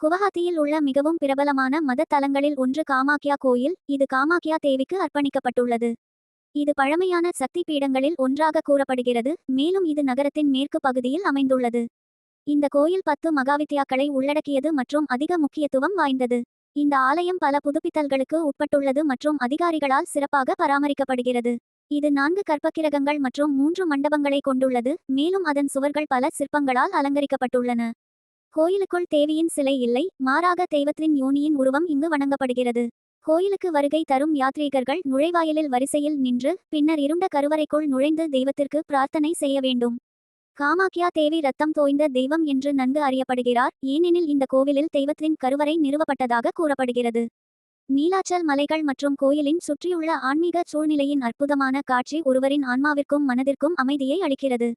குவஹாத்தியில் உள்ள மிகவும் பிரபலமான மத தலங்களில் ஒன்று காமாக்யா கோயில் இது காமாக்யா தேவிக்கு அர்ப்பணிக்கப்பட்டுள்ளது. இது பழமையான சக்தி பீடங்களில் ஒன்றாக கூறப்படுகிறது மேலும் இது நகரத்தின் மேற்கு பகுதியில் அமைந்துள்ளது. இந்த கோயில் பத்து மகாவித்யாக்களை உள்ளடக்கியது மற்றும் அதிக முக்கியத்துவம் வாய்ந்தது. இந்த ஆலயம் பல புதுப்பித்தல்களுக்கு உட்பட்டுள்ளது மற்றும் அதிகாரிகளால் சிறப்பாக பராமரிக்கப்படுகிறது. இது நான்கு கற்பக்கிரகங்கள் மற்றும் மூன்று மண்டபங்களை கொண்டுள்ளது மேலும் அதன் சுவர்கள் பல சிற்பங்களால் அலங்கரிக்கப்பட்டுள்ளன. கோயிலுக்குள் தேவியின் சிலை இல்லை மாறாக தெய்வத்தின் யோனியின் உருவம் இங்கு வணங்கப்படுகிறது. கோயிலுக்கு வருகை தரும் யாத்ரீகர்கள் நுழைவாயிலில் வரிசையில் நின்று பின்னர் இருண்ட கருவறைக்குள் நுழைந்து தெய்வத்திற்கு பிரார்த்தனை செய்ய வேண்டும். காமாக்யா தேவி ரத்தம் தோய்ந்த தெய்வம் என்று நன்கு அறியப்படுகிறார் ஏனெனில் இந்த கோவிலில் தெய்வத்தின் கருவறை நிறுவப்பட்டதாக கூறப்படுகிறது. நீலாச்சல் மலைகள் மற்றும் கோயிலின் சுற்றியுள்ள ஆன்மீக சூழ்நிலையின் அற்புதமான காட்சி ஒருவரின் ஆன்மாவிற்கும் மனதிற்கும் அமைதியை அளிக்கிறது.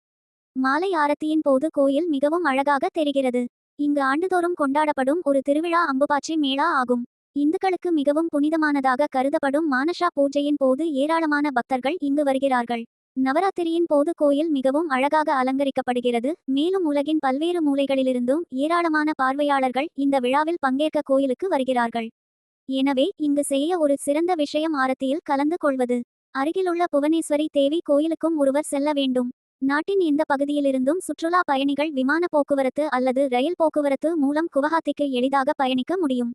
மாலை ஆரத்தியின் போது கோயில் மிகவும் அழகாக தெரிகிறது. இங்கு ஆண்டுதோறும் கொண்டாடப்படும் ஒரு திருவிழா அம்புபாச்சி மேளா ஆகும். இந்துக்களுக்கு மிகவும் புனிதமானதாக கருதப்படும் மானஷா பூஜையின் போது ஏராளமான பக்தர்கள் இங்கு வருகிறார்கள். நவராத்திரியின் போது கோயில் மிகவும் அழகாக அலங்கரிக்கப்படுகிறது. மேலும் உலகின் பல்வேறு மூலைகளிலிருந்தும் ஏராளமான பார்வையாளர்கள் இந்த விழாவில் பங்கேற்க கோயிலுக்கு வருகிறார்கள். எனவே இங்கு செய்ய ஒரு சிறந்த விஷயம் ஆரத்தியில் கலந்து கொள்வது. அருகிலுள்ள புவனேஸ்வரி தேவி கோயிலுக்கும் ஒருவர் செல்ல வேண்டும். நாட்டின் இந்த பகுதியிலிருந்தும் சுற்றுலா பயணிகள் விமான போக்குவரத்து அல்லது ரயில் போக்குவரத்து மூலம் குவஹாத்திக்கு எளிதாக பயணிக்க முடியும்.